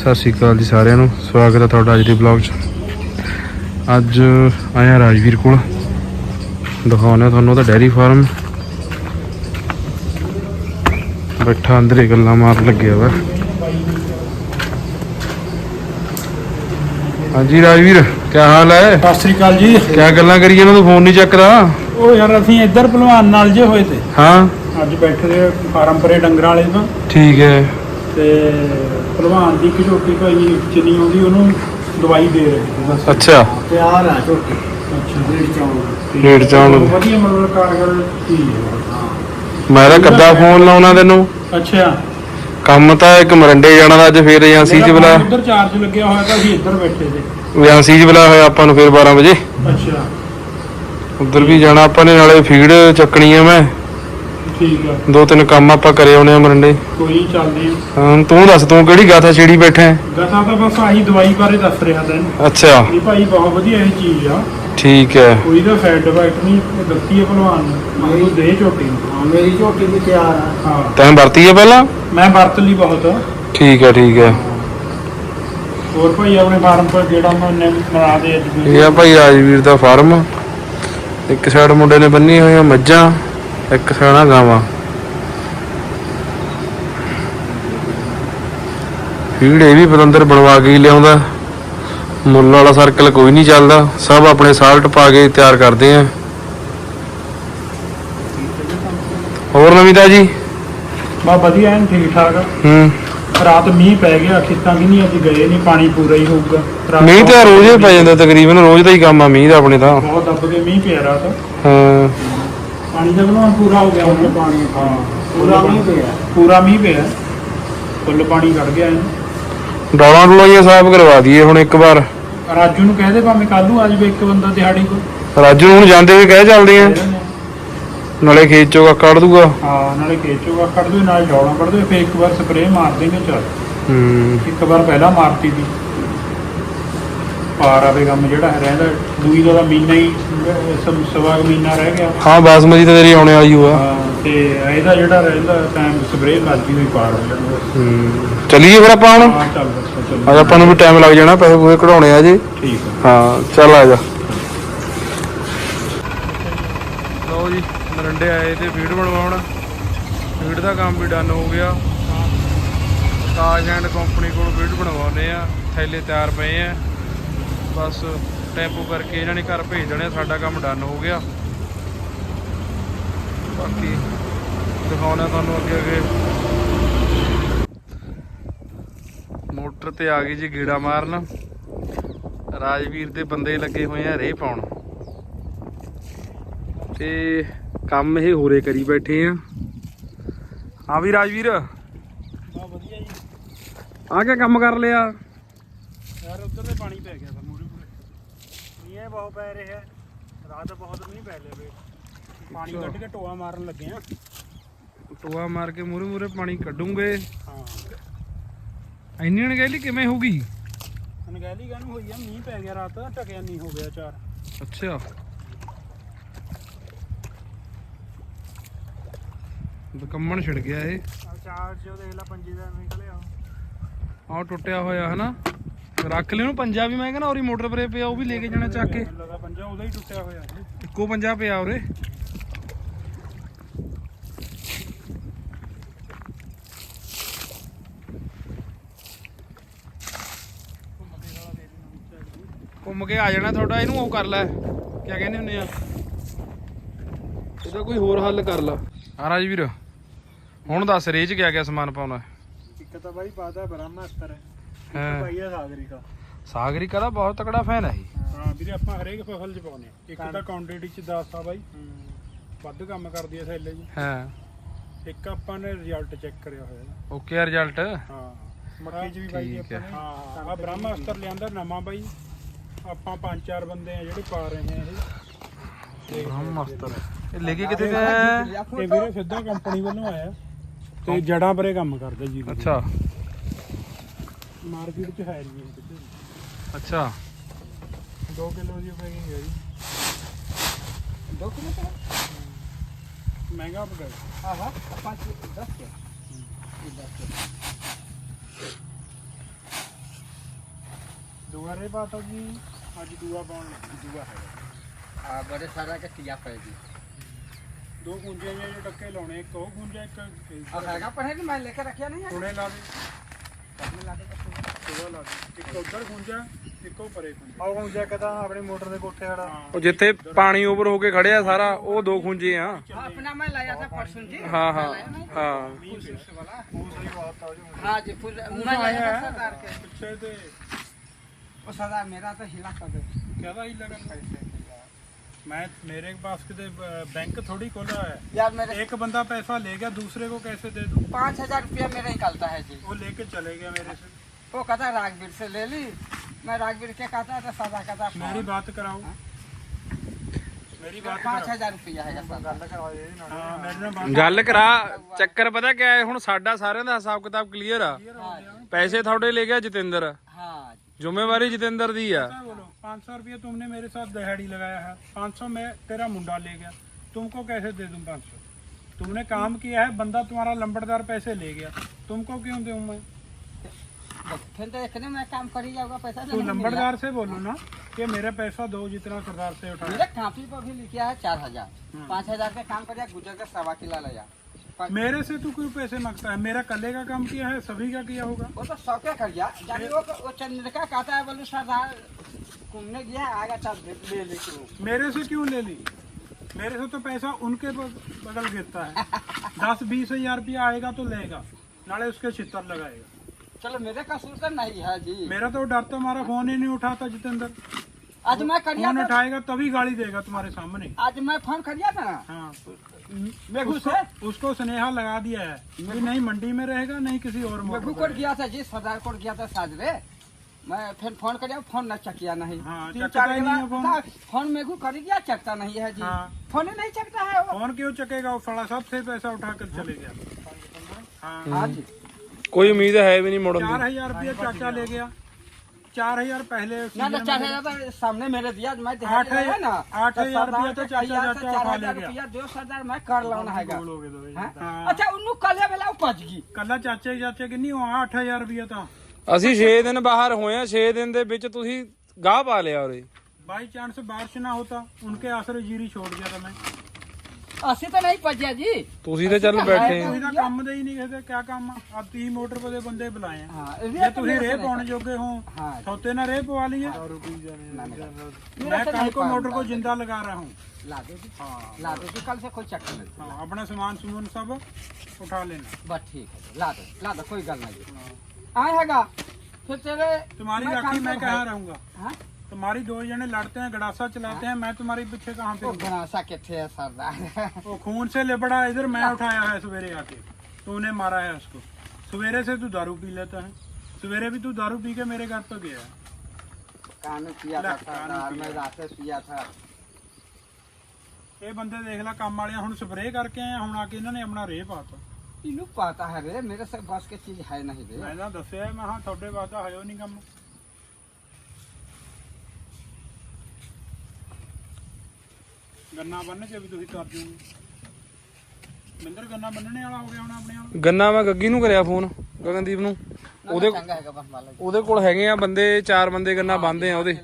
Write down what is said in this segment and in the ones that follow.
ਸਤਿ ਸ਼੍ਰੀ ਅਕਾਲ ਜੀ ਸਾਰਿਆਂ ਨੂੰ। ਸਵਾਗਤ ਹੈ ਤੁਹਾਡਾ ਅੱਜ ਦੇ ਬਲੌਗ 'ਚ। ਅੱਜ ਆਇਆ ਰਾਜਵੀਰ ਕੋਲ। ਦਿਖਾਉਣਾ ਤੁਹਾਨੂੰ ਉਹਦਾ ਡੈਰੀ ਫਾਰਮ ਬੈਠਾ ਅੰਦਰੇ ਗੱਲਾਂ ਮਾਰ ਲੱਗਿਆ ਵਾ। ਹਾਂਜੀ ਰਾਜਵੀਰ ਕੀ ਹਾਲ ਹੈ? ਸਤਿ ਸ੍ਰੀ ਅਕਾਲ ਜੀ। ਕੀ ਗੱਲਾਂ ਕਰੀ ਇਹਨਾਂ ਨੂੰ ਫੋਨ ਨਹੀਂ ਚੱਕਦਾ। ਉਹ ਯਾਰ ਅਸੀਂ ਇੱਧਰ ਭਲਵਾਨ ਨਾਲ ਜੇ ਹੋਏ ਤੇ। ਹਾਂ। ਅੱਜ ਬੈਠੇ ਦੇ ਫਾਰਮ ਪਰੇ ਡੰਗਰਾਂ ਵਾਲੇ ਤੋਂ। ਠੀਕ ਹੈ। ਤੇ ਭਲਵਾਨ ਦੀ ਇੱਕ ਝੋਟੀ ਭਾਈ ਚਿੰਨੀ ਆਉਂਦੀ ਉਹਨੂੰ ਦਵਾਈ ਦੇ ਰਹੇ ਸੀ ਅੱਛਾ। ਤਿਆਰ ਆ ਝੋਟੀ ਅੱਛਾ। ਡੇਢ ਚੌਂ ਡੇਢ ਚੌਲ। ਵਧੀਆ ਮਤਲਬ ਕਾਰਗਰ ਹੈ। ਮੈਂ ਤਾਂ ਕੱਦਾ ਫੋਨ ਲਾਉਣਾ ਤੈਨੂੰ। ਅੱਛਾ। ਕੰਮ ਤਾਂ ਇੱਕ ਮਰੰਡੇ ਜਾਣਾ ਦਾ ਅੱਜ ਫੇਰ ਏਜੰਸੀ 'ਚ ਬੁਲਾ। ਉੱਧਰ ਚਾਰਜ ਲੱਗਿਆ ਹੋਇਆ ਤਾਂ ਅਸੀਂ ਇੱਧਰ ਬੈਠੇ ਤੇ ਏਜੰਸੀ 'ਚ ਬੁਲਾਇਆ ਹੋਇਆ ਆਪਾਂ ਨੂੰ ਫੇਰ 12 ਵਜੇ। ਅੱਛਾ। ਉਧਰ ਵੀ ਜਾਣਾ ਆਪਾਂ ਨੇ ਨਾਲੇ ਫੀਡ ਚੱਕਣੀ ਆ ਮੈਂ। ਠੀਕ ਆ। ਦੋ ਤਿੰਨ ਕੰਮ ਆਪਾਂ ਕਰੇ ਆਉਣੇ ਆ ਮਰੰਡੇ ਕੋਈ ਚੱਲਦੇ ਆ। ਹਾਂ ਤੂੰ ਦੱਸ ਤੂੰ ਕਿਹੜੀ ਗਾਥਾ ਛੇੜੀ ਬੈਠਾ ਹੈ? ਗਾਹਾਂ ਤਾਂ ਬਸ ਆਹੀ ਦਵਾਈ ਬਾਰੇ ਦੱਸ ਰਿਹਾ ਤੈਨੂੰ। ਅੱਛਾ। ਇਹ ਭਾਈ ਬਹੁਤ ਵਧੀਆ ਇਹ ਚੀਜ਼ ਆ। ਠੀਕ ਹੈ। ਕੋਈ ਦਾ ਸਾਈਡ ਇਫੈਕਟ ਨਹੀਂ ਇਹ ਦੱਸੀ ਹੈ ਭਲਵਾਨ ਨੇ ਮੈਨੂੰ ਦੇ ਝੋਟੀ ਨੂੰ। ਹਾਂ ਮੇਰੀ ਝੋਟੀ ਵੀ ਤਿਆਰ ਆ। ਹਾਂ। ਤੈਂ ਵਰਤੀ ਹੈ ਪਹਿਲਾਂ? ਮੈਂ ਵਰਤ ਲਈ ਬਹੁਤ। ਠੀਕ ਹੈ ਠੀਕ ਹੈ। ਹੋਰ ਭਾਈ ਆਪਣੇ ਫਾਰਮ ਪਰ ਜਿਹੜਾ ਮੈਂ ਬਣਾ ਦੇ ਅੱਜ। ਵੀ ਇਹ ਆ ਭਾਈ ਰਾਜਵੀਰ ਦਾ ਫਾਰਮ। ਇੱਕ ਸਾਈਡ ਮੁੰਡੇ ਨੇ ਬੰਨੀ ਹੋਈਆਂ ਮੱਝਾਂ। ਇੱਕ ਸਾਈਡ ਗਾਵਾਂ ਫੀਡ ਇਹ ਵੀ ਪਤੰਦਰ ਬਣਵਾ ਕੇ ਲਿਆਉਂਦਾ। ਮੁੱਲ ਵਾਲਾ ਸਰਕਲ ਕੋਈ ਨਹੀਂ ਚੱਲਦਾ। ਸਭ ਆਪਣੇ ਸਾਲਟ ਪਾ ਕੇ ਤਿਆਰ ਕਰਦੇ ਆ। ਹੋਰ ਨਵੀਂ ਤਾਜੀ? ਬਾ ਵਧੀਆ ਐਨ ਠੀਕ ਠਾਕ। ਹੂੰ। ਰਾਤ ਮੀਂਹ ਪੈ ਗਿਆ ਖੇਤਾਂ ਕਿ ਨਹੀਂ ਅੱਜ ਗਏ ਨਹੀਂ ਪਾਣੀ ਪੂਰਾ ਹੀ ਹੋਊਗਾ। ਮੀਂਹ ਤਾਂ ਰੋਜ਼ ਹੀ ਪੈ ਜਾਂਦਾ ਤਕਰੀਬਨ ਰੋਜ਼ ਦਾ ਹੀ ਕੰਮ ਆ ਮੀਂਹ ਦਾ ਆਪਣੇ ਤਾਂ। ਬਹੁਤ ਦੱਬ ਕੇ ਮੀਂਹ ਪਿਆ ਰਾਤ। ਹਾਂ। ਪਾਣੀ ਦਾ ਬਣਾਉਣ ਪੂਰਾ ਹੋ ਗਿਆ ਹੁਣ ਪਾਣੀ ਹਾਂ ਪੂਰਾ ਮੀਂਹ ਪਿਆ। ਪੂਰਾ ਮੀਂਹ ਪਿਆ। ਫੁੱਲ ਪਾਣੀ ਕੱਢ ਗਿਆ ਇਹਨੂੰ। ਡੌਲਾਂ ਡੋਲਾਂ ਸਾਫ਼ ਕਰਵਾ ਦਈਏ ਹੁਣ ਇੱਕ ਵਾਰ। ਰਾਜੂ ਨੂੰ ਕਹਦੇ ਭਾਵੇਂ ਕੱਲ ਨੂੰ ਆ ਜਾਵੇ ਇੱਕ ਬੰਦਾ ਦਿਹਾੜੀ ਕੋ ਰਾਜੂ ਨੂੰ ਹੁਣ ਜਾਂਦੇ ਵੀ ਕਹਿ ਚੱਲਦੇ ਆ। ਨਾਲੇ ਖੇਤ ਚੋਂ ਕੱਢ ਦੂਗਾ। ਹਾਂ ਨਾਲੇ ਕੇਚੋਗਾ ਕੱਢ ਦੋ ਨਾਲ ਜੌਲਾਂ ਕੱਢ ਦੋ ਫੇਰ ਇੱਕ ਵਾਰ ਸਪਰੇਅ ਮਾਰ ਦੇਂਗੇ ਚੱਲ। ਹੂੰ। ਇੱਕ ਵਾਰ ਪਹਿਲਾਂ ਮਾਰਤੀ ਸੀ। ਪਾਰ ਆਵੇ ਕੰਮ ਜਿਹੜਾ ਰਹਿੰਦਾ ਦੂਈ ਦਾ ਤਾਂ ਮਹੀਨਾ ਹੀ ਸਮ ਸਵਾ ਕੁ ਮਹੀਨਾ ਰਹਿ ਗਿਆ। ਹਾਂ ਬਾਸਮਤੀ ਤਾਂ ਤੇਰੀ ਆਉਣੇ ਵਾਲੀ ਹੋਆ। ਹਾਂ, ਤੇ ਇਹਦਾ ਜਿਹੜਾ ਰਹਿੰਦਾ ਟਾਈਮ ਸਪਰੇਅ ਕਰਦੀ ਹੋਈ ਪਾਰ ਹੋ ਜਾਂਦਾ ਹੂੰ। ਚੱਲੀਏ ਫਿਰ ਆਪਾਂ ਹੁਣ? ਹਾਂ ਚੱਲ ਅੱਜ ਚੱਲ ਆਪਾਂ ਨੂੰ ਵੀ ਟਾਈਮ ਲੱਗ ਜਾਣਾ ਪੈਸੇ ਪੂਰੇ ਕਢਾਉਣੇ ਆ ਜੀ। ਠੀਕ ਹੈ ਹਾਂ ਚੱਲ ਆ ਜਾ। ਲਓ ਜੀ ਮਰੰਡੇ ਆਏ ਤੇ ਫੀਡ ਬਣਵਾਉਣ। ਫੀਡ ਦਾ ਕੰਮ ਵੀ ਡਨ ਹੋ ਗਿਆ। ਤਾਜ ਐਂਡ ਕੰਪਨੀ ਕੋਲ ਫੀਡ ਬਣਵਾਉਨੇ ਆ। ਥੈਲੇ ਤਿਆਰ ਪਏ ਆ। ਬਸ ਟੈਂਪੂ ਕਰਕੇ ਇਹਨਾਂ ਨੇ ਘਰ ਭੇਜ ਦੇਣੇ ਆ, ਸਾਡਾ ਕੰਮ ਡਨ ਹੋ ਗਿਆ। ਬਾਕੀ ਦਿਖਾਉਣਾ ਤੁਹਾਨੂੰ ਅੱਗੇ ਅੱਗੇ। ਮੋਟਰ ਤੇ ਆ ਗਈ ਜੀ ਗੀੜਾ ਮਾਰਨ। ਰਾਜਵੀਰ ਦੇ ਬੰਦੇ ਲੱਗੇ ਹੋਏ ਆ ਰੇਹ ਪਾਉਣ। ਤੇ ਕੰਮ ਇਹ ਹੋਰੇ ਕਰੀ ਬੈਠੇ ਆ। ਹਾਂ ਵੀ ਰਾਜਵੀਰ। ਆ ਵਧੀਆ ਜੀ। ਕਿਆ ਕੰਮ ਕਰ ਲਿਆ। ਯਾਰ ਉੱਧਰ ਤੇ ਪਾਣੀ ਪੈ ਗਿਆ ਮੀਂਹ ਬਹੁਤ ਪੈ ਰਿਹਾ ਹੈ। ਰਾਤ ਬਹੁਤ ਮੀਂਹ ਪੈ ਲਿਆ ਵੇ ਪਾਣੀ ਕੱਢ ਕੇ ਟੋਆ ਮਾਰਨ ਲੱਗੇ ਆ ਟੋਆ ਮਾਰ ਕੇ ਮੂਰੇ ਮੂਰੇ ਪਾਣੀ ਕੱਢੂਗੇ ਹਾਂ ਇੰਨੀ ਅਣਗਹਿਲੀ ਕਿਵੇਂ ਹੋਊਗੀ ਅਨਗੈਲੀ ਕਾਹਨੂੰ ਹੋਈ ਆ ਮੀਂਹ ਪੈ ਗਿਆ ਰਾਤ ਟਕਿਆ ਨਹੀਂ ਹੋ ਗਿਆ ਚਾਰ ਅੱਛਾ ਬਕੰਮਣ ਛਿੜ ਗਿਆ ਇਹ ਆ ਚਾਰ ਜੋ ਦੇਖ ਲੈ ਪੰਜੀ ਦਾ ਨਿਕਲਿਆ ਆਹ ਟੁੱਟਿਆ ਹੋਇਆ ਹਨਾ? ਰੱਖ ਲੈ ਨੂੰ ਪੰਜਾ ਵੀ ਮੈਂ ਕਹਿੰਦਾ ਔਰੀ ਮੋਟਰ ਪਰੇ ਪਿਆ ਉਹ ਵੀ ਲੈ ਕੇ ਜਾਣਾ ਚੱਕ ਕੇ। ਲੱਗਾ ਪੰਜਾ ਉਹਦਾ ਹੀ ਟੁੱਟਿਆ ਹੋਇਆ ਇਹ। ਇੱਕੋ ਪੰਜਾ ਪਿਆ ਉਰੇ। ਘੁੰਮ ਕੇ ਆ ਜਾਣਾ ਤੁਹਾਡਾ ਇਹਨੂੰ ਉਹ ਕਰ ਲੈ। ਕਿਆ ਕਹਿੰਦੇ ਹੁੰਦੇ ਆ? ਇਹਦਾ ਕੋਈ ਹੋਰ ਹੱਲ ਕਰ ਲਾ। ਆ ਰਾਜਵੀਰ ਹੁਣ ਦੱਸ ਰੇਜ ਕਿਆ ਕਿਆ ਸਮਾਨ ਪਾਉਣਾ ਇੱਕ ਤਾਂ ਬਾਈ ਪਾਦਾ ਬ੍ਰਹਮਾਸਤਰ ਹੈ ਹਾਂ। ਭਾਈ ਆ ਸਾਗਰਿਕਾ। ਸਾਗਰਿਕਾ ਦਾ ਬਹੁਤ ਤਕੜਾ ਫੈਨ ਹੈ ਇਹ। ਹਾਂ ਵੀਰੇ ਆਪਾਂ ਹਰੇਕ ਫਸਲ ਚ ਪਾਉਨੇ ਆ। ਇੱਕ ਤਾਂ ਕੁਆਂਟੀਟੀ ਚ 10 ਆ ਬਾਈ ਵੱਧ ਕੰਮ ਕਰਦੀ ਆ ਥੈਲੇ ਜੀ ਹਾਂ। ਇੱਕ ਆਪਾਂ ਨੇ ਰਿਜ਼ਲਟ ਚੈੱਕ ਕਰਿਆ ਹੋਇਆ। ਓਕੇ ਰਿਜ਼ਲਟ ਹਾਂ। ਮੱਕੀ ਚ ਵੀ ਬਾਈ ਜੀ ਠੀਕ ਆਪਾਂ ਨੇ। ਹਾਂ ਆ ਬ੍ਰਹਮਾਸਤਰ ਲਿਆਂਦਾ ਨਵਾਂ ਬਾਈ। ਆਪਾਂ ਪੰਜ ਚਾਰ ਬੰਦੇ ਆ ਜਿਹੜੇ ਪਾ ਰਹੇ ਨੇ ਇਹ। ਬ੍ਰਹਮਾਸਤਰ। ਇਹ ਲੈ ਕੇ ਕਿੱਥੇ ਗਿਆ ਇਹ ਵੀਰੇ ਸਿੱਧਾ ਕੰਪਨੀ ਵੱਲੋਂ ਆਇਆ। ਤੇ ਜੜਾਂ ਪਰੇ ਕੰਮ ਕਰਦਾ ਜੀ। ਅੱਛਾ। ਮਾਰਕੀਟ ਚ ਹੈ ਨਹੀਂ ਇਹ ਕਿਤੇ ਅੱਛਾ 2 ਕਿਲੋ ਦੀ ਪੈਕਿੰਗ ਹੈ ਜੀ ਡਾਕੂਮੈਂਟ ਮਹਿੰਗਾ ਪ੍ਰੋਡਕਟ ਆਹਾ ਆਪਾਂ 10 ਕੇ 10 ਕੇ ਦੂਆ ਰੇ ਪਾਤਾ ਜੀ ਅੱਜ ਦੂਆ ਪਾਉਣ ਲੱਗੀ ਦੂਆ ਹੈ ਆ ਬੜੇ ਸਾਰਾ ਕੇ ਕੀਆ ਪੈ ਜੀ ਦੋ ਗੁੰਜੇ ਜਿਹੇ ਜੋ ਟੱਕੇ ਲਾਉਣੇ ਇੱਕ ਉਹ ਗੁੰਜਾ ਇੱਕ ਆ ਹੈਗਾ ਪੜੇ ਕਿ ਮੈਂ ਲੈ ਕੇ ਰੱਖਿਆ ਨਹੀਂ ਹੈ ਥੋੜੇ ਲਾ ਦੇ ਦੂਆ ਲਾ ਦੇ ਇੱਕ ਉਧਰ ਗੁੰਜਾ ਇੱਕ ਉਹ ਪਰੇ ਗੁੰਜਾ ਆਹ ਗੁੰਜਾ ਇੱਕ ਤਾਂ ਆਪਣੀ ਮੋਟਰ ਦੇ ਕੋਠੇ ਵਾਲਾ ਉਹ ਜਿੱਥੇ ਪਾਣੀ ਓਵਰ ਹੋ ਕੇ ਖੜਿਆ ਸਾਰਾ ਉਹ ਦੋ ਖੁੰਝੇ ਆ हाँ अपना मैं लाया था परसों जी ਹਾਂ ਹਾਂ ਹਾਂ ਦੂਸਰੀ ਬਾਤ ਆ ਜੋ हाँ जी फुल मैं लाया था सरदार के ਪਿੱਛੇ ਤੇ वो सरदार मेरा तो हिला कर दे ਕਹਦਾ ਹੀ ਲਗਨ मैं मेरे पास कितने बैंक थोड़ी खोला है यार मेरे एक बंदा पैसा ले गया दूसरे को कैसे दे दूं पाँच हजार रुपया मेरा निकलता है जी वो लेके चले गया मेरे से वो कहता रागवीर से ले ली मैं रागवीर के कहता था सदा कहता मेरी बात कराओ मेरी बात पाँच कराओ हजार रुपया है सर ਗੱਲ ਕਰਵਾ ਦੇ ਇਹਦੇ ਨਾਲ हाँ मेरे ਨਾਲ बात ਗੱਲ ਕਰਾ ਚੱਕਰ ਪਤਾ ਕਿਆ ਹੈ ਹੁਣ ਸਾਡਾ ਸਾਰਿਆਂ ਦਾ ਹਿਸਾਬ ਕਿਤਾਬ ਕਲੀਅਰ ਆ ਪੈਸੇ ਤੁਹਾਡੇ ਲੈ ਗਿਆ ਜਤਿੰਦਰ हाँ ਜ਼ਿੰਮੇਵਾਰੀ ਜਤਿੰਦਰ ਦੀ ਆ क्या बोलो पाँच सौ रुपये तुमने मेरे साथ दहाड़ी लगाया है पाँच सौ में तेरा मुंडा ले गया तुमको कैसे दे दूं पाँच सौ तुमने काम किया है बंदा तुम्हारा लंबड़दार पैसे ले गया तुमको क्यों दूं मैं बस फिर तो इतने में काम कर ही जाऊँगा पैसा तू। लंबड़दार से बोलो ना कि मेरा पैसा दो जितना सरदार से उठा। मेरे पर भी लिखा है चार हज़ार। पाँच हज़ार का काम कर गुजर के सवा किला लिया पर मेरे से तू क्यों पैसे माँगता है? मेरा कले का काम किया है सभी का किया होगा। वो तो सौ क्या कर गया जानी वो वो चंद्रिका कहता है बोलो सरदार घूमने गया है, आएगा चल ले- ले मेरे से क्यों ले ली? मेरे से तो पैसा उनके बगल गिरता है। दस बीस हज़ार रुपया आएगा तो लेगा नाले उसके छितर लगाएगा। चलो मेरे कसूर तो नहीं है जी। मेरा तो डर तो हमारा फ़ोन ही नहीं उठाता जितेंद्र। आज मैं करिया फ़ोन उठाएगा तभी गाली देगा तुम्हारे सामने। आज मैं फ़ोन करिया था? ना हाँ। मेघू उसको, से? उसको स्नेहा लगा दिया है नहीं मंडी में रहेगा नहीं किसी और मेघू कोट गया था जी सरदार कोट गया था साजरे मैं। फिर फ़ोन करिया फ़ोन न चकिया नहीं। हाँ, चकता ही नहीं फ़ोन। फ़ोन मेघू कर गया चकता नहीं है जी। हाँ। फ़ोन ही नहीं चकता है वो। फ़ोन क्यों चकेगा? वो साला सबसे पैसा उठा कर चले गया। हाँ। हाँ जी। ਕੋਈ ਉਮੀਦ ਹੈ ਵੀ ਨਹੀਂ ਮੁੜਨ चार ਦੀ हजार रुपया चाचा ले गया चार हजार पहले ना सीजन तो में चार ले- हजार तो सामने मेरे दिया मैं आठ दिहाड़ी लगाया हजार- ना आठ तो हजार सरदार रुपया तो के चाचा कहिया से चाचा चार खा हजार ले गया। रुपया जो सरदार मैं कर लाना है ਗੋਲ ਹੋ ਗਏ ਦੋ हाँ? हाँ। अच्छा उन्नू कल बेला उपज गई ਕੱਲਾ ਚਾਚੇ ਚਾਚੇ ਕਿ ਨਹੀਂ ਉਹ 8000 ਰੁਪਇਆ ਤਾਂ ਅਸੀਂ 6 ਦਿਨ ਬਾਹਰ ਹੋਏ ਆ 6 ਦਿਨ ਦੇ ਵਿੱਚ ਤੁਸੀਂ ਗਾਹ ਪਾ ਲਿਆ ਉਰੇ बाई चांस बारिश ना होता उनके आसरे जीरी छोड़ गया था मैं ਅਸੀਂ ਤਾਂ ਨਹੀਂ ਭੱਜਿਆ ਜੀ ਤੁਸੀਂ ਤਾਂ ਚੱਲ ਬੈਠੇ ਆ ਤੁਸੀਂ ਤਾਂ ਕੰਮ ਦੇ ਹੀ ਨਹੀਂ ਕਿਸੇ ਕਿਆ ਕੰਮ ਆ 30 ਮੋਟਰ ਪੇ ਦੇ ਬੰਦੇ ਬੁਲਾਏ ਆ ਹਾਂ ਜੇ ਤੁਸੀਂ ਰੇਹ ਪਾਉਣ ਜੋਗੇ ਹੋ ਹਾਂ ਸੌਤੇ ਨਾਲ ਰੇਹ ਪਵਾ ਲਈਏ ਰੁਪਈ ਜਾਣੇ मैं कल को मोटर को जिंदा लगा रहा हूँ ला दो जी हाँ ला दो जी कल से कोई चक्कर नहीं हाँ अपना सामान सुमन सब उठा लेना बस ठीक है ला दो ला दो कोई गल नहीं आए हैगा फिर तेरे तुम्हारी मैं राखी काम मैं पर कहाँ है। रहूंगा हाँ? तुम्हारी दो जने लड़ते हैं गड़ासा चलाते हैं मैं तुम्हारे पीछे कहाँ पे वो हूँ? गनासा के थे सरदार वो खून से लिबड़ा इधर मैं उठाया है सवेरे आके तूने मारा है उसको सवेरे से तू दारू पी लेता है सवेरे भी तू दारू पी के मेरे घर पर गया है कानू पिया था ला, कानू सरदार पिया। मैं रात पिया था ਇਹ ਬੰਦੇ ਦੇਖ ਲੈ ਕੰਮ ਵਾਲਿਆਂ ਹੁਣ ਸਪਰੇਅ ਕਰਕੇ ਆਏ ਆ, ਹੁਣ ਆ ਕੇ ਇਹਨਾਂ ਨੇ ਆਪਣਾ ਰੇਹ ਪਾਤਾ इनू पाता है रे मेरे से बस की चीज है नहीं रे ਮੈਂ ਤਾਂ ਦੱਸਿਆ ਮੈਂ ਹਾਂ ਤੁਹਾਡੇ ਵਾਸਤੇ ਹੋਇਓ ਨਹੀਂ ਕੰਮ ਗੰਨਾ ਮੈਂ ਗੱਗੀ ਨੂੰ ਕਰਿਆ ਫੋਨ ਗਗਨਦੀਪ ਨੂੰ। ਉਹਦੇ ਉਹਦੇ ਕੋਲ ਹੈਗੇ ਆ ਬੰਦੇ ਚਾਰ ਬੰਦੇ ਗੰਨਾ ਬੰਨਦੇ ਆ ਉਹਦੇ।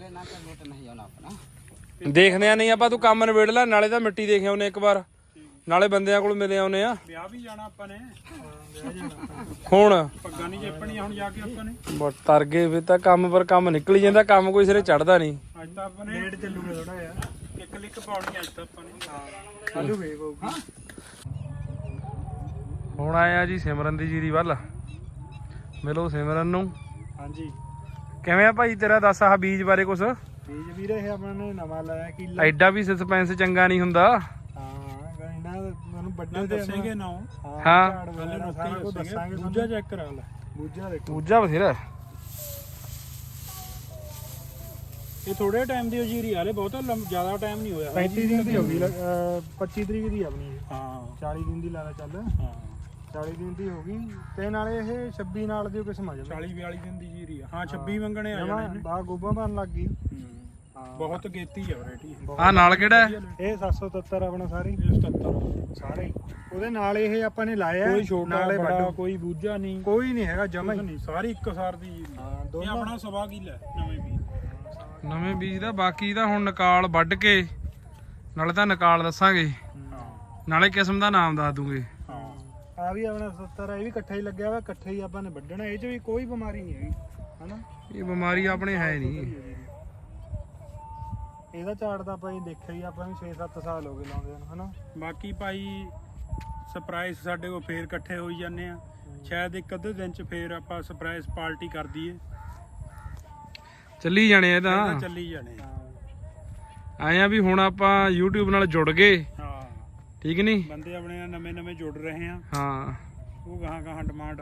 ਦੇਖਦੇ ਆ ਨਹੀਂ ਆਪਾਂ ਤੂੰ ਕੰਮ ਨਿਬੇੜ ਲੈ ਨਾਲੇ ਤਾਂ ਮਿੱਟੀ ਦੇਖਿਆ ਆਉਨੇ ਇੱਕ ਵਾਰ। ਨਾਲੇ ਬੰਦਿਆਂ ਕੋਲ ਮਿਲੇ ਆਉਨੇ ਆ। ਹੁਣ। ਪੱਗਾਂ ਨਹੀਂ ਜੇਪਣੀ ਹੁਣ ਜਾ ਕੇ ਆਪਾਂ ਨੇ। ਬਟ ਤਰ ਵੀ ਤਾਂ ਕੰਮ ਪਰ ਕੰਮ ਨਿਕਲੀ ਜਾਂਦਾ ਕੰਮ ਕੋਈ ਸਿਰੇ ਚੜਦਾ ਨਹੀਂ। ਅੱਜ ਤਾਂ ਆਪਾਂ ਨੇ ਰੇਡ ਚੱਲੂਗਾ ਥੋੜਾ ਪਾਉਣੀ ਅੱਜ ਤਾਂ ਆਪਾਂ ਨੇ। ਹੁਣ ਆਇਆ ਜੀ ਸਿਮਰਨ ਦੀ ਜੀਰੀ ਵੱਲ। ਮਿਲੋ ਸਿਮਰਨ ਨੂੰ। ਹਾਂਜੀ। ਕਿਵੇਂ ਆ ਭਾਈ ਤੇਰਾ ਦੱਸ ਆਹ ਬੀਜ ਬਾਰੇ ਕੁਛ? ਬੀਜ ਵੀਰੇ ਇਹ ਆਪਾਂ ਨੇ ਨਵਾਂ ਲਾਇਆ ਕਿੱਲਾ। ਐਡਾ ਵੀ ਸਸਪੈਂਸ ਚੰਗਾ ਨਹੀਂ ਹੁੰਦਾ। ਹਾਂ ਇਹਨਾਂ ਤੁਹਾਨੂੰ ਨਾ ਵੱਡੇ ਦੇ ਦੱਸੇਗੇ ਨਾ ਹਾਂ। ਝਾੜ ਵਗੈਰਾ ਸਾਰਾ ਕੁਝ ਦੱਸਾਂਗੇ ਦੂਜਾ ਚੈੱਕ ਕਰਾ ਲੈ। ਬੂਝਾ ਦੇਖੋ। ਦੂਜਾ ਬਥੇਰਾ। ਇਹ ਥੋੜੇ ਟਾਈਮ ਦੀ ਉਜੀਰੀ ਆਲੇ ਬਹੁਤਾ ਜ਼ਿਆਦਾ ਟਾਈਮ ਨਹੀਂ ਹੋਇਆ। 35 ਦਿਨ ਦੀ ਹੋ ਗਈ ਲ- ਅਹ 25 ਤਰੀਕ ਦੀ ਆਪਣੀ ਇਹ। ਹਾਂ। 40 ਦਿਨ ਦੀ ਲਾਲਾ ਚੱਲ। ਹਾਂ। 40 ਦਿਨ ਦੀ ਹੋ ਗਈ ਤੇ ਨਾਲੇ ਇਹ 26 ਨਾਲ ਦੀ ਕਿਸਮ ਆ ਜਾਵੇ 40 42 ਦਿਨ ਦੀ ਜੀਰੀ ਆ। ਹਾਂ 26 ਮੰਗਣੇ ਆ ਜਾਣੇ ਨੇ ਬਾ ਗੋਬਾ ਬਣ ਲੱਗ ਗਈ। ਹਾਂ। ਬਹੁਤ ਗੇਤੀ ਆ ਵੈਰਾਈਟੀ। ਆ ਨਾਲ ਕਿਹੜਾ ਹੈ? ਇਹ 777 ਆਪਣਾ ਸਾਰੇ। ਹੀ, 77 ਸਾਰੇ ਹੀ। ਉਹਦੇ ਨਾਲ ਇਹ ਆਪਾਂ ਨੇ ਲਾਇਆ ਕੋਈ ਛੋਟਾ ਨਾਲੇ ਵੱਡਾ। ਕੋਈ ਬੂਝਾ ਨਹੀਂ। ਕੋਈ ਨਹੀਂ ਹੈਗਾ ਜਮਾ ਕੁਛ ਹੀ ਨਹੀਂ ਸਾਰੀ ਇੱਕੋ ਸਾਰ ਦੀ ਜੀਰੀ ਹਾਂ ਇਹ ਦੋਨੋਂ ਆਪਣਾ ਸਵਾ ਕਿੱਲਾ ਨਵੇਂ ਵੀ ਨਵੇਂ ਬੀਜ ਦਾ ਬਾਕੀ ਦਾ ਹੁਣ ਨਕਾਲ ਵੱਢ ਕੇ ਨਾਲੇ ਤਾਂ ਨਕਾਲ ਦੱਸਾਂਗੇ। ਨਾਲੇ ਕਿਸਮ ਦਾ ਨਾਮ ਦੱਸ ਦੂੰਗੇ। ਹਾਂ। ਆ ਵੀ ਆਪਣਾ 70 ਇਹ ਵੀ ਇਕੱਠਾ ਹੀ ਲੱਗਿਆ ਵਾ ਇਕੱਠਾ ਹੀ ਆਪਾਂ ਨੇ ਵੱਢਣਾ ਇਹ 'ਚ ਵੀ ਕੋਈ ਬਿਮਾਰੀ ਨਹੀਂ ਹੈਗੀ ਹਨਾ? ਇਹ ਬਿਮਾਰੀ ਆਪਣੇ ਹੈ ਨਹੀਂ। ਇਹਦਾ ਝਾੜ ਆਪਾਂ ਹੀ ਦੇਖਿਆ ਹੀ ਆਪਾਂ ਵੀ 6-7 ਸਾਲ ਹੋ ਗਏ ਲਾਉਂਦੇ ਨੂੰ ਹਨਾ? ਬਾਕੀ ਭਾਈ ਸਰਪ੍ਰਾਈਜ਼ ਸਾਡੇ ਕੋਲ ਫੇਰ ਇਕੱਠੇ ਹੋਈ ਜਾਂਦੇ ਆ। ਸ਼ਾਇਦ ਇੱਕ ਅੱਧੇ ਦਿਨ ਚ ਫੇਰ ਆਪਾਂ ਸਰਪ੍ਰਾਈਜ਼ ਪਾਰਟੀ ਕਰ ਦਈਏ। ਚੱਲੀ ਜਾਣੇ ਇਹ ਇਹਦਾ ਤਾਂ ਚੱਲੀ ਜਾਣੇ ਆ। ਆਏ ਆ ਵੀ ਹੁਣ ਆਪਾਂ YouTube ਨਾਲ ਜੁੜ ਗਏ। ਹਾਂ। ਠੀਕ ਨਹੀਂ? ਬੰਦੇ ਆਪਣੇ ਨਾਲ ਨਵੇਂ ਨਵੇਂ ਜੁੜ ਰਹੇ ਆ। ਹਾਂ। ਉਹ ਗਾਹਾਂ ਗਾਹਾਂ ਡਿਮਾਂਡ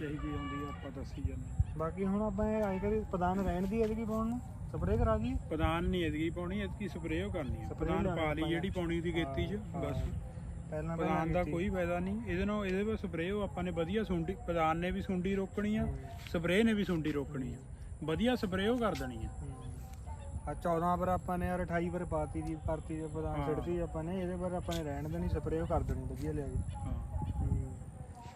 ਜੀ ਆਉਂਦੀ ਆ ਆਪਾਂ ਦੱਸੀ ਜਾਂਦੇ ਬਾਕੀ ਹੁਣ ਆਪਾਂ ਇਹ ਆਏ ਕਰੀ ਪ੍ਰਧਾਨ ਰਹਿਣ ਦੀ ਇਹਦੀ ਪਾਉਣ ਨੂੰ ਸਪਰੇਅ ਕਰਾ ਦਈਏ। ਪ੍ਰਧਾਨ ਨਹੀਂ ਇਹਦੀ ਪਾਉਣੀ ਇਹਦੀ ਸਪਰੇਅ ਕਰਨੀ ਆ। ਪ੍ਰਧਾਨ ਪਾ ਲਈ ਜਿਹੜੀ ਪਾਉਣੀ ਦੀ ਖੇਤੀ 'ਚ ਬਸ। ਪਹਿਲਾਂ ਪ੍ਰਧਾਨ ਦਾ ਕੋਈ ਫਾਇਦਾ ਨਹੀਂ। ਇਹਦੇ ਨਾਲ ਇਹਦੇ ਵਿੱਚ ਸਪਰੇਅ ਆਪਾਂ ਨੇ ਵਧੀਆ ਸੁੰਡੀ ਪ੍ਰਧਾਨ ਨੇ ਵੀ ਸੁੰਡੀ ਰੋਕਣੀ ਆ ਸਪਰੇਅ ਨੇ ਵੀ ਸੁੰਡੀ ਰੋਕਣੀ ਆ। ਵਧੀਆ ਸਪਰੇਅ ਕਰ ਦੇਣੀ ਆ। ਆ 14 ਪਰ ਆਪਾਂ ਨੇ ਯਾਰ 28 ਪਰ ਪਾਤੀ ਦੀ ਭਰਤੀ ਦੇ ਪ੍ਰਧਾਨ ਹਾਂ। ਆਪਾਂ ਨੇ ਇਹਦੇ ਪਰ ਆਪਾਂ ਨੇ ਰਹਿਣ ਦੇਣੀ ਸਪਰੇਅ ਕਰ ਦੇਣੀ ਵਧੀਆ ਲਿਆ ਕੇ ਹਾਂ।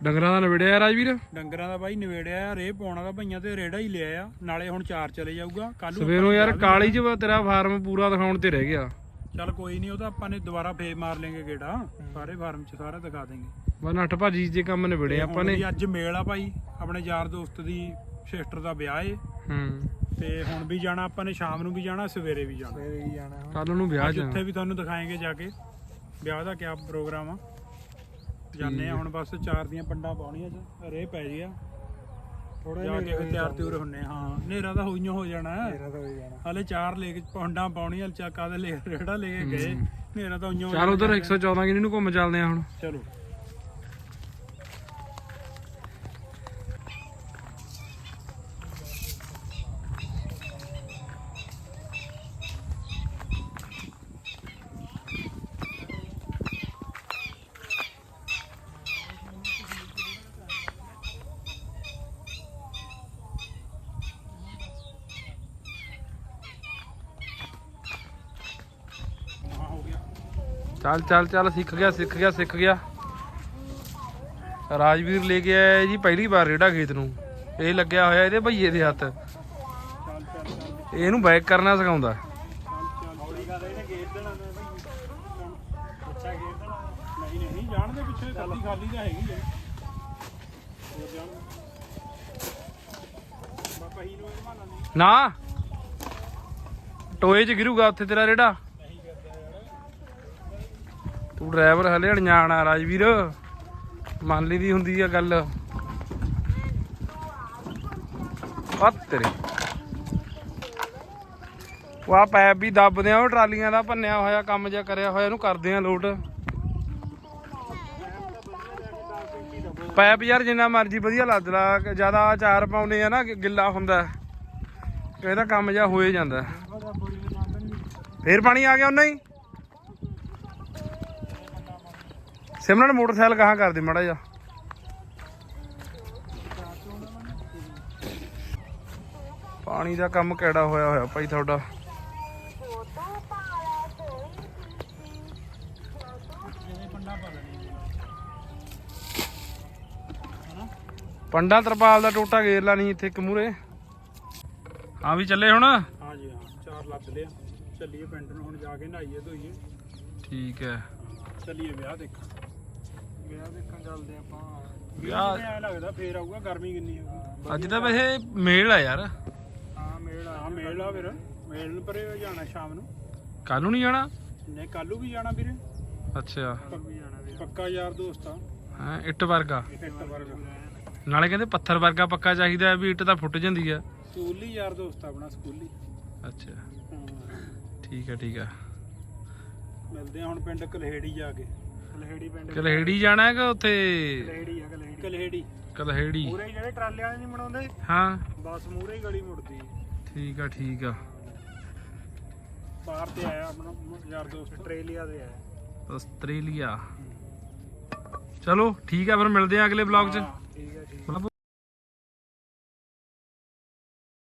ਡੰਗਰਾਂ ਦਾ ਨਵੜਿਆ ਰਾਜਵੀਰ? ਡੰਗਰਾਂ ਦਾ ਬਾਈ ਨਿਵੇੜਿਆ ਆ ਰੇ ਪਾਉਣਾ ਦਾ ਭਈਆਂ ਤੇ ਰੇੜਾ ਹੀ ਲਿਆ ਆ ਨਾਲੇ ਹੁਣ ਚਾਰ ਚਲੇ ਜਾਊਗਾ ਕੱਲ ਸਵੇਰੋਂ ਯਾਰ ਕਾਲੀ ਚ ਤੇਰਾ ਫਾਰਮ ਪੂਰਾ ਦਿਖਾਉਣ ਤੇ ਰਹਿ ਗਿਆ। ਚੱਲ ਕੋਈ ਨਹੀਂ ਉਹ ਤਾਂ ਆਪਾਂ ਨੇ ਦੁਬਾਰਾ ਫੇਰ ਮਾਰ ਲੈਂਗੇ ਗੇੜਾ ਸਾਰੇ ਫਾਰਮ 'ਚ ਸਾਰਾ ਦਿਖਾ ਦੇਂਗੇ। ਬਸ ਨੱਠ ਭਾਜੀ ਜੇ ਕੰਮ ਨਿਬੜੇ ਆਪਾਂ ਨੇ। ਅੱਜ ਮੇਲ ਆ ਭਾਈ ਆਪਣੇ ਯਾਰ ਦੋਸਤ ਦੀ ਸਿਸਟਰ ਦਾ ਵਿਆਹ ਏ। ਹੂੰ। ਤੇ ਹੁਣ ਵੀ ਜਾਣਾ ਆਪਾਂ ਨੇ ਸ਼ਾਮ ਨੂੰ ਵੀ ਜਾਣਾ ਸਵੇਰੇ ਵੀ ਜਾਣਾ। ਫੇਰ ਹੀ ਜਾਣਾ। ਕੱਲ ਨੂੰ ਵਿਆਹ ਉੱਥੇ ਵੀ ਤੁਹਾਨੂੰ ਦਿਖਾਏਂਗੇ ਜਾ ਕੇ। ਵਿਆਹ ਦਾ ਕਿਆ ਪ੍ਰੋਗਰਾਮ ਆ। ਜਾਣੇ ਆ ਹੁਣ ਬਸ ਚਾਰ ਦੀਆਂ ਪੰਡਾਂ ਪਾਉਣੀਆਂ ਚ ਰੇ ਪੈ ਗਿਆ ਥੋੜਾ ਜਾ ਕੇ ਫਿਰ ਤਿਆਰ ਤਿਉਰ ਹੁੰਨੇ ਹਾਂ ਹਨੇਰਾ ਤਾਂ ਹੋਈਆਂ ਹੋ ਜਾਣਾ। ਮੇਰਾ ਤਾਂ ਹੋ ਜਾਣਾ। ਹਲੇ ਚਾਰ ਲੈ ਕੇ ਪੰਡਾਂ ਪਾਉਣੀਆਂ ਚੱਕਾ ਦੇ ਲੈ ਰੇੜਾ ਲੈ ਕੇ ਗਏ। ਹਨੇਰਾ ਤਾਂ ਹੋਈਆਂ ਹੋ ਚੱਲ ਉਧਰ ਜਾਣਾ। 114 ਕਿੰਨੀ ਨੂੰ ਘੁੰਮ ਚੱਲਦੇ ਆ ਹੁਣ। ਚਲੋ ਹਾਂ ਹੋ ਗਿਆ ਚੱਲ ਚੱਲ ਚੱਲ, ਸਿੱਖ ਗਿਆ ਸਿੱਖ ਗਿਆ ਸਿੱਖ ਗਿਆ। ਰਾਜਵੀਰ ਲੈ ਕੇ ਆਇਆ ਜੀ, ਪਹਿਲੀ ਵਾਰ ਰੇੜਾ ਖੇਤ ਨੂੰ। ਇਹ ਲੱਗਿਆ ਹੋਇਆ ਇਹਦੇ ਭਈਏ ਦੇ ਹੱਥ। ਇਹਨੂੰ ਬੈਕ ਕਰਨਾ ਸਿਖਾਉਂਦਾ। ਨਾ। ਟੋਏ 'ਚ ਗਿਰੂਗਾ ਉੱਥੇ ਤੇਰਾ ਰੇੜਾ। ਤੂੰ ਡਰਾਈਵਰ ਹਲੇ ਅਣਜਾਣ ਰਾਜਵੀਰ। ਮੰਨ ਲਈ ਦੀ ਹੁੰਦੀ ਆ ਗੱਲ। ਆ ਤੇਰੇ। ਉਹ ਆ ਪੈਪ ਵੀ ਦੱਬਦੇ ਆ, ਉਹ ਟਰਾਲੀਆਂ ਦਾ ਭੰਨਿਆ ਹੋਇਆ, ਕੰਮ ਜਿਹਾ ਕਰਿਆ ਹੋਇਆ, ਇਹਨੂੰ ਕਰਦੇ ਆ ਲੋਟ। ਪੈਪ ਯਾਰ ਜਿੰਨਾ ਮਰਜ਼ੀ ਵਧੀਆ ਲੱਦ ਲਾ, ਜ਼ਿਆਦਾ ਚਾਰ ਪਾਉਨੇ ਆ ਨਾ ਗਿੱਲਾ ਹੁੰਦਾ। ਇਹਦਾ ਕੰਮ ਜਿਹਾ ਹੋਏ ਜਾਂਦਾ। ਫੇਰ ਪਾਣੀ ਆ ਗਿਆ ਉਹਨਾਂ ਹੀ? ਸਿਮਰਨ ਮੋਟਰਸਾਈਕਲ ਕਹਾਂ ਕਰਦੇ ਮੜਾ ਜਾ ਪਾਣੀ ਦਾ ਕੰਮ ਕਿਹੜਾ ਹੋਇਆ ਹੋਇਆ ਭਾਈ ਤੁਹਾਡਾ? ਪੰਡਾ ਤਰਪਾਲ ਦਾ ਟੋਟਾ ਗੇਰ ਲਾ ਨਹੀਂ ਇੱਥੇ ਇੱਕ ਮੂਰੇ ਆ ਵੀ ਚੱਲੇ ਹੁਣ? ਹਾਂ ਜੀ ਹਾਂ ਚਾਰ ਲਿਆ ਚੱਲੀਏ ਪਿੰਡ ਨੂੰ ਹੁਣ ਜਾ ਕੇ ਨਹਾਈਏ ਧੋਈਏ। ਠੀਕ ਹੈ। ਚੱਲੀਏ ਵਿਆਹ ਦੇਖ ਵਿਆਹ ਦੇਖਣ ਚੱਲਦੇ ਆਪਾਂ। ਵਿਆਹ ਐ ਲੱਗਦਾ ਫੇਰ ਆਊਗਾ ਗਰਮੀ ਕਿੰਨੀ ਹੋਊਗੀ। ਅੱਜ ਤਾਂ ਵੈਸੇ ਮੇਲ ਆ ਯਾਰ। ਹਾਂ ਮੇਲ ਆ। ਮੇਲ ਆ ਫਿਰ। ਮੇਲ ਨੂੰ ਪਰੇ ਜਾਣਾ ਸ਼ਾਮ ਨੂੰ। ਕੱਲ ਨੂੰ ਨਹੀਂ ਜਾਣਾ? ਨਹੀਂ ਕੱਲੂ ਵੀ ਜਾਣਾ ਵੀਰੇ। ਅੱਛਾ। ਵੀ ਜਾਣਾ ਵੀਰੇ। ਪੱਕਾ ਯਾਰ ਦੋਸਤ ਆ। ਹਾਂ ਇੱਟ ਵਰਗਾ। ਇੱਕ ਵਰਗਾ। ਨਾਲੇ ਕਹਿੰਦੇ ਪੱਥਰ ਵਰਗਾ ਪੱਕਾ ਚਾਹੀਦਾ ਹੈ ਵੀ ਇੱਟ ਤਾਂ ਫੁੱਟ ਜਾਂਦੀ ਆ। ਸਕੂਲੀ ਯਾਰ ਦੋਸਤ ਆ ਆਪਣਾ ਸਕੂਲੀ। ਅੱਛਾ। ਹਾਂ। ਠੀਕ ਮਿਲਦੇ ਆ ਹੁਣ ਪਿੰਡ ਕਲਹੇੜੀ ਜਾ ਕੇ। ਕਲਹੇੜੀ ਪਿੰਡ ਕਲਹੇੜੀ ਜਾਣਾ ਹੈ ਕਿ ਉੱਥੇ? ਕਲਹੇੜੀ ਆ ਕਲਹੇੜੀ। ਕਲਹੇੜੀ। ਕਲਹੇੜੀ। ਪੂਰੇ ਹੀ ਜਿਹੜੇ ਟਰਾਲੇ ਵਾਲੇ ਨਹੀਂ ਬਣਾਉਂਦੇ? ਹਾਂ। ਬਸ ਮੂਰੇ ਹੀ ਗਲੀ ਮੁੜਦੀ। ਹੈ। ਠੀਕ ਆ ਠੀਕ ਆ। ਬਾਹਰ ਤੇ ਆਇਆ ਆਪਣਾ ਯਾਰ ਦੋਸਤ ਆਸਟ੍ਰੇਲੀਆ ਦੇ ਆ ਆਸਟ੍ਰੇਲੀਆ। ਚਲੋ ਠੀਕ ਆ ਫਿਰ ਮਿਲਦੇ ਆ ਅਗਲੇ ਬਲੌਗ 'ਚ। ਹਾਂ,